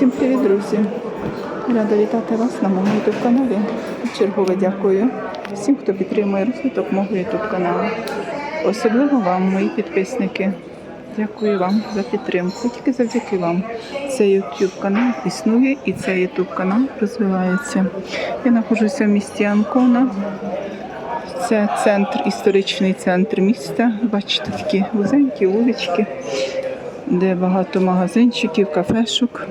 Всім привіт, друзі! Рада вітати вас на моєму youtube каналі. Чергове дякую всім, хто підтримує розвиток мого youtube каналу. Особливо вам, мої підписники. Дякую вам за підтримку. Тільки завдяки вам цей YouTube канал існує і цей YouTube канал розвивається. Я знаходжуся в місті Анкона. Це центр, історичний центр міста. Бачите, такі вузенькі вулички, де багато магазинчиків, кафешок,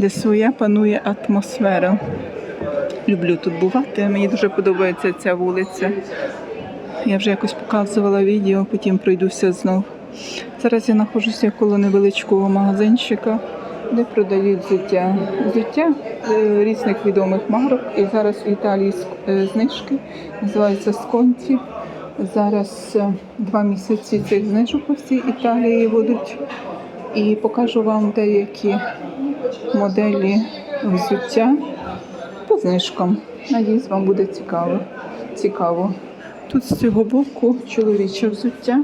де своя панує атмосфера. Люблю тут бувати. Мені дуже подобається ця вулиця. Я вже якось показувала відео, потім пройдуся знов. Зараз я знаходжуся коло невеличкого магазинчика, де продають взуття. Взуття е, різних відомих марок. І зараз в Італії е, знижки називаються сконті. Зараз е, два місяці цих знижок по всій Італії будуть. І покажу вам деякі моделі взуття по знижкам. Надіюсь, вам буде цікаво. цікаво. Тут з цього боку чоловіче взуття.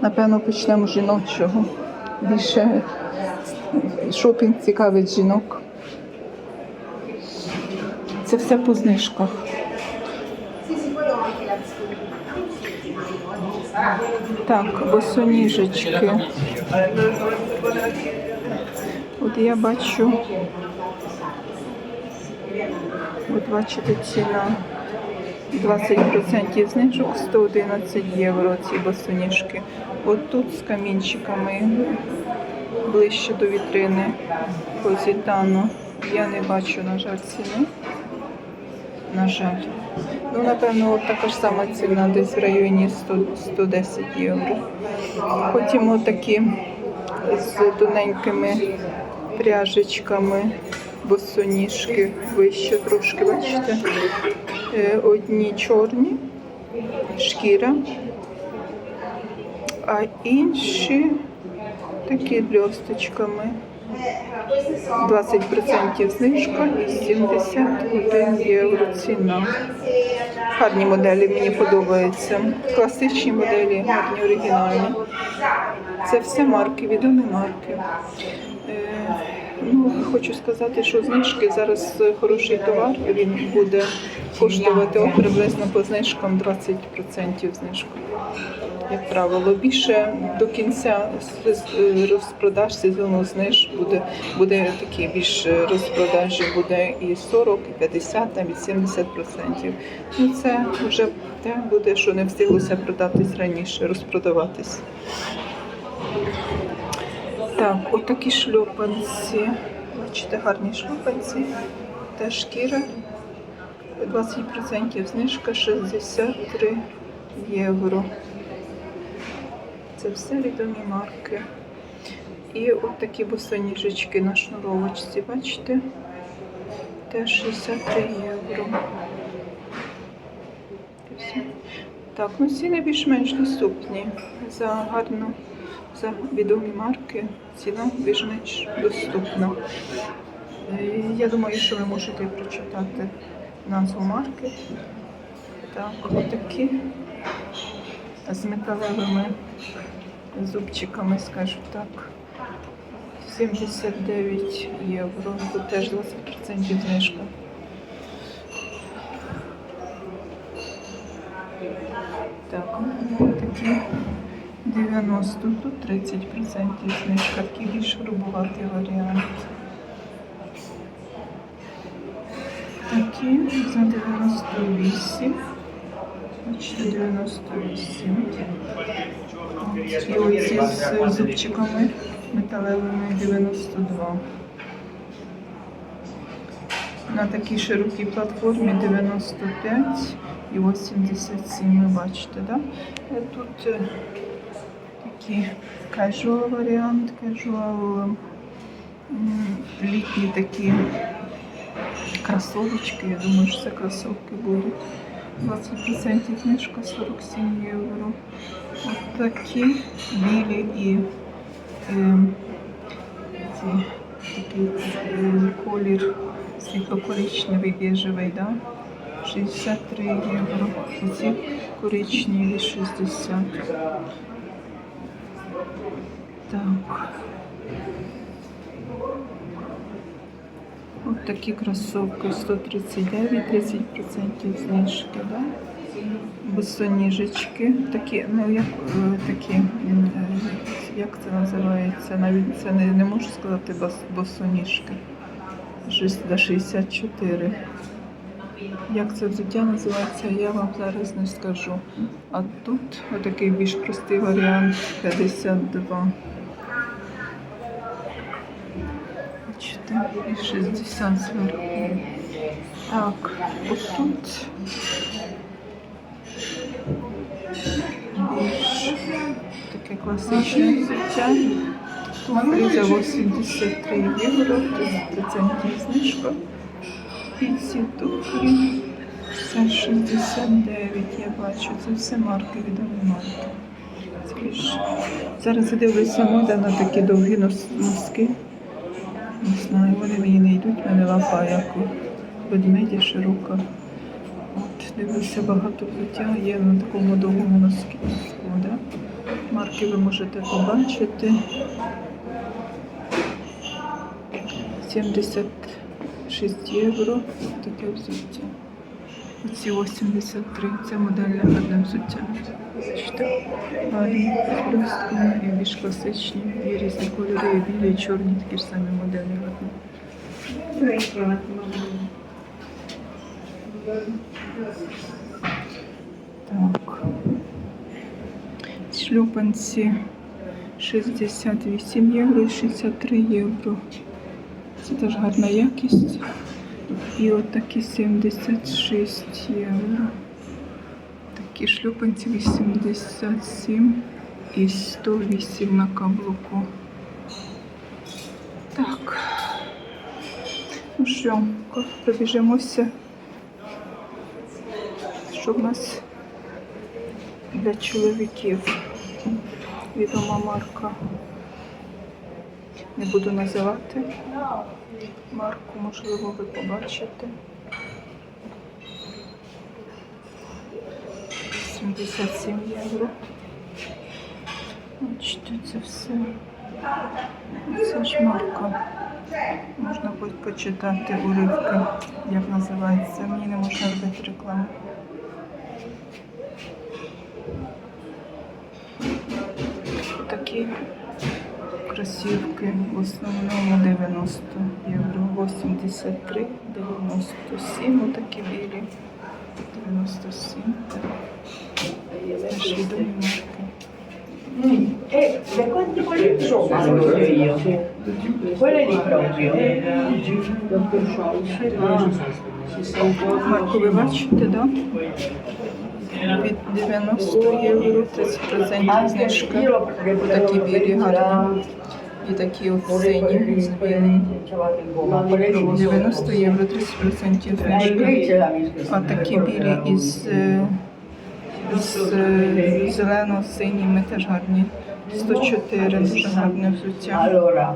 Напевно, почнемо з жіночого. Більше шопінг цікавить жінок. Це все по знижках. Так, босоніжечки. От я бачу, от бачите, ціна 20% знижок 111 євро ці босоніжки. От тут з камінчиками ближче до вітрини позитану. Я не бачу, на жаль, ціни. На жаль. Ну, напевно, от така ж сама ціна десь в районі 100, 110 євро. Потім отакі з тоненькими пряжечками босоніжки вище трошки, бачите? Е, Одні чорні, шкіра, а інші такі бльосточками. 20% знижка і 71 євро ціна. Гарні моделі мені подобаються. Класичні моделі, гарні оригінальні. Це все марки, відомі марки. Е, Ну, хочу сказати, що знижки зараз хороший товар, він буде коштувати приблизно по знижкам 20% знижку. Як правило, більше до кінця с- розпродаж сезону зниж буде, буде такі більш розпродажі, буде і 40, і 50, навіть 70%. Ну це вже те буде, що не встиглося продатись раніше, розпродаватись. Так, отакі шльопанці. Бачите, гарні шльопанці. Та шкіра. 20% знижка 63 євро. Це все відомі марки. І от такі босоніжечки на шнуровочці, бачите? Теж 63 євро. І все. Так, ну ціни більш-менш доступні. За гарну, за відомі марки ціна більш-менш доступна. Е, Я думаю, що ви можете прочитати назву марки. Так, отакі з металевими зубчиками, скажу так. 79 євро. Тут теж 20% знижка. Так, такі 90, тут 30% знижка, такий більш грубуватий варіант. Такі за 98. Бачите, 98. От, І оці з зубчиками металевими 92. На такій широкій платформі 95 і 87, ви бачите, да? Е, Тут е, такий casual варіант, casual літні такі кросовочки. Я думаю, що це кросовки будуть. 20% знижка 47 євро. От такі білі і е, ці, такий е, колір світло-коричневий, біжевий, да? 63 євро. Оці коричневі 60. Так. Ось такі кросовки 139-30% знижки, да? Босоніжечки, такі, ну як е, такі, е, як це називається? Навіть це не, не можу сказати босоніжки. 64. Як це взуття називається, я вам зараз не скажу. А тут отакий більш простий варіант 52. Бачите, і 60 зверху. Так, отут більш таке класичне взуття. Туфлі за 83 євро, 30% знижка. І ці це 69, я бачу, це все марки, відомі марки. Більш- Зараз я дивлюся мода на такі довгі нос- носки. Не знаю, вони мені не йдуть, мене лапа як у широка. От, дивлюся, багато взуття є на такому довгому носку. Да? Марки ви можете побачити. 76 євро. Таке взуття. Оці 83. Це модельне гарне взуття. Бачите? Гарні з і більш класичні. Є різні кольори, і білі, і чорні, такі ж самі моделі гарні. Так. Шлюпанці 68 євро і 63 євро. Це теж гарна якість. І от такі 76 євро. Такі шлюпанці 87 і 108 на каблуку. Так. Ну що, пробіжимося. Що в нас для чоловіків? Відома марка. Не буду називати. Марку, можливо, ви побачите. 77 євро. Бачите, це все. Це ж марка. Можна по- почитати уривки, як називається. Мені не можна робити рекламу. Такі кросівки в основному 90 євро, 83, 97, отакі білі, 97, теж відомі марки. E da quanti quelli sono? Io. Quelle lì proprio. Марку ви бачите, да? Від 90 євро, 30% знижка. Такі білі гарні. І такі сині з білим. 90 євро, 30% знижка. А такі білі із, е, з е, зелено-синіми теж гарні. 104 дуже гарне взуття. Allora,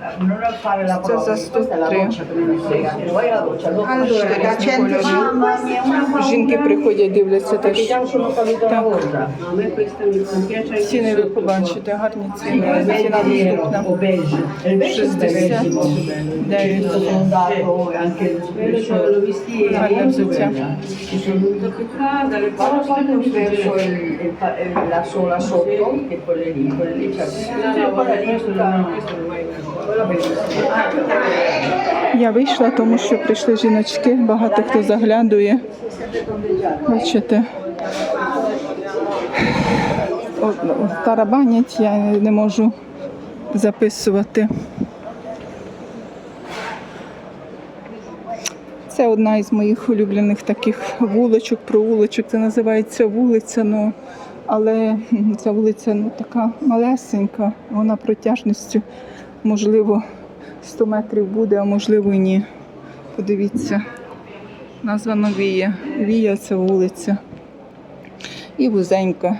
Гарні. pagare 60 euro per sapere non a fare la Це prova, за questa è la 103. doccia che non mi vai alla doccia dopo. Allora, da 100 Mamma mia, una paura. Жінки приходять, дивляться теж. Так. Ціни ви побачите, гарні ціни. Ціна доступна. beige. Il beige è 60. bellissimo. Дев'ять. Sono andato anche Quello che l'ho visti Guarda, ieri, взуття. la sola sotto, che quelle lì, quelle lì c'è. Quella lì Я вийшла, тому що прийшли жіночки, багато хто заглядує. Бачите. Тарабанять я не можу записувати. Це одна із моїх улюблених таких вуличок, провуличок. Це називається вулиця. Ну, але ця вулиця ну, така малесенька, вона протяжністю, можливо, 100 метрів буде, а можливо і ні. Подивіться, названо Вія. Вія це вулиця. І вузенька.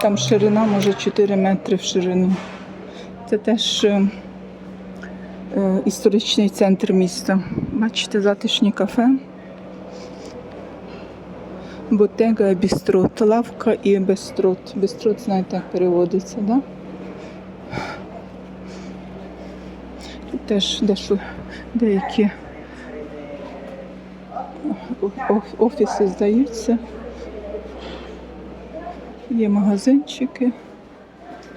Там ширина може 4 метри в ширину. Це теж е, е, історичний центр міста. Бачите, затишні кафе. Ботега, бістрот, лавка і бестрот. Бестрот, знаєте, як переводиться, так? Да? Теж дещо деякі офіси здаються. Є магазинчики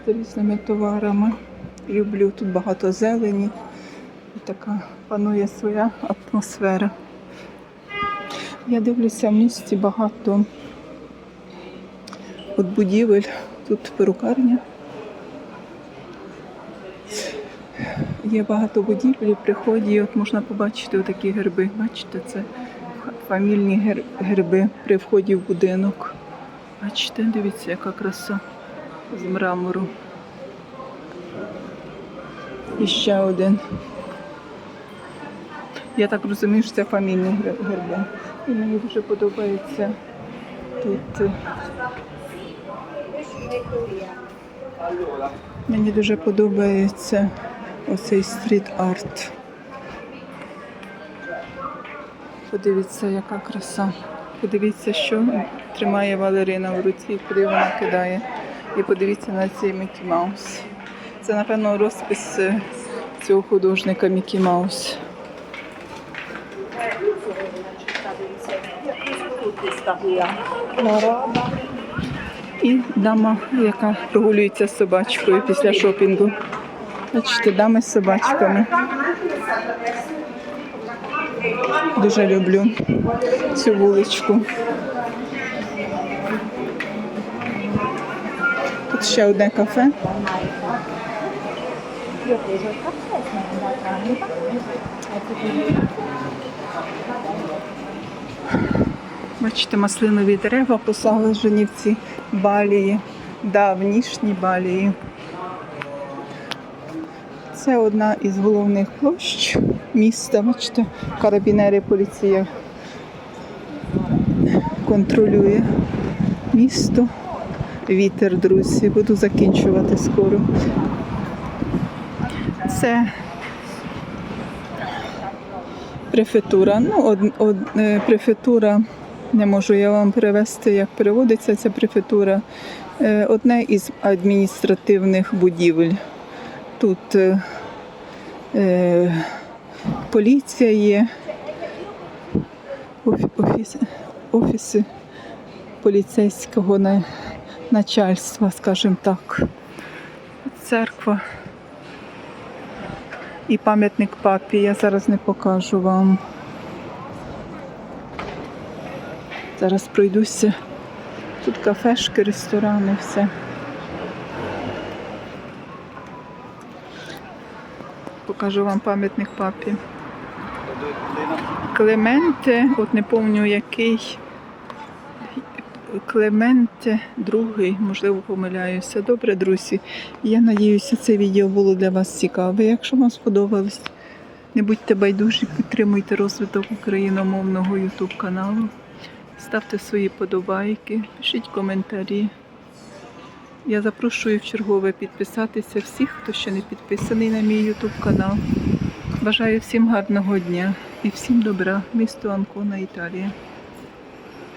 з різними товарами. Люблю тут багато зелені. І така панує своя атмосфера. Я дивлюся в місті багато от будівель. Тут перукарня. Є багато будівель, приході, от можна побачити отакі герби. Бачите, це фамільні герби при вході в будинок. Бачите, дивіться, яка краса з мрамору. І ще один. Я так розумію, що це фамільні гер- герби. І мені дуже подобається тут. Мені дуже подобається оцей стріт-арт. Подивіться, яка краса. Подивіться, що тримає Валерина в руці, куди вона кидає. І подивіться на цей Мікі Маус. Це, напевно, розпис е, цього художника Мікі Маус. І дама, яка прогулюється з собачкою після шопінгу. Бачите, дами з собачками. Дуже люблю цю вуличку. Тут ще одне кафе. Бачите, маслинові дерева посаджені в ці балії, давнішні балії. Це одна із головних площ міста. Бачите, карабінери поліція контролює місто. Вітер, друзі, буду закінчувати скоро. Це префектура. Ну, од, од, е, префектура, не можу я вам перевести, як переводиться ця префектура. Е, Одне із адміністративних будівель. Тут е, е, поліція є, офіс, офіси поліцейського начальства, скажімо так. Церква і пам'ятник папі. Я зараз не покажу вам. Зараз пройдуся. Тут кафешки, ресторани, все. Покажу вам пам'ятник папі. Клементе, от не пам'ятаю який. Клементе другий, можливо, помиляюся. Добре, друзі. Я надіюся, це відео було для вас цікаве. Якщо вам сподобалось, не будьте байдужі, підтримуйте розвиток україномовного YouTube каналу. Ставте свої подобайки, пишіть коментарі. Я запрошую в чергове підписатися всіх, хто ще не підписаний на мій YouTube канал. Бажаю всім гарного дня і всім добра. Місто Анкона, Італія.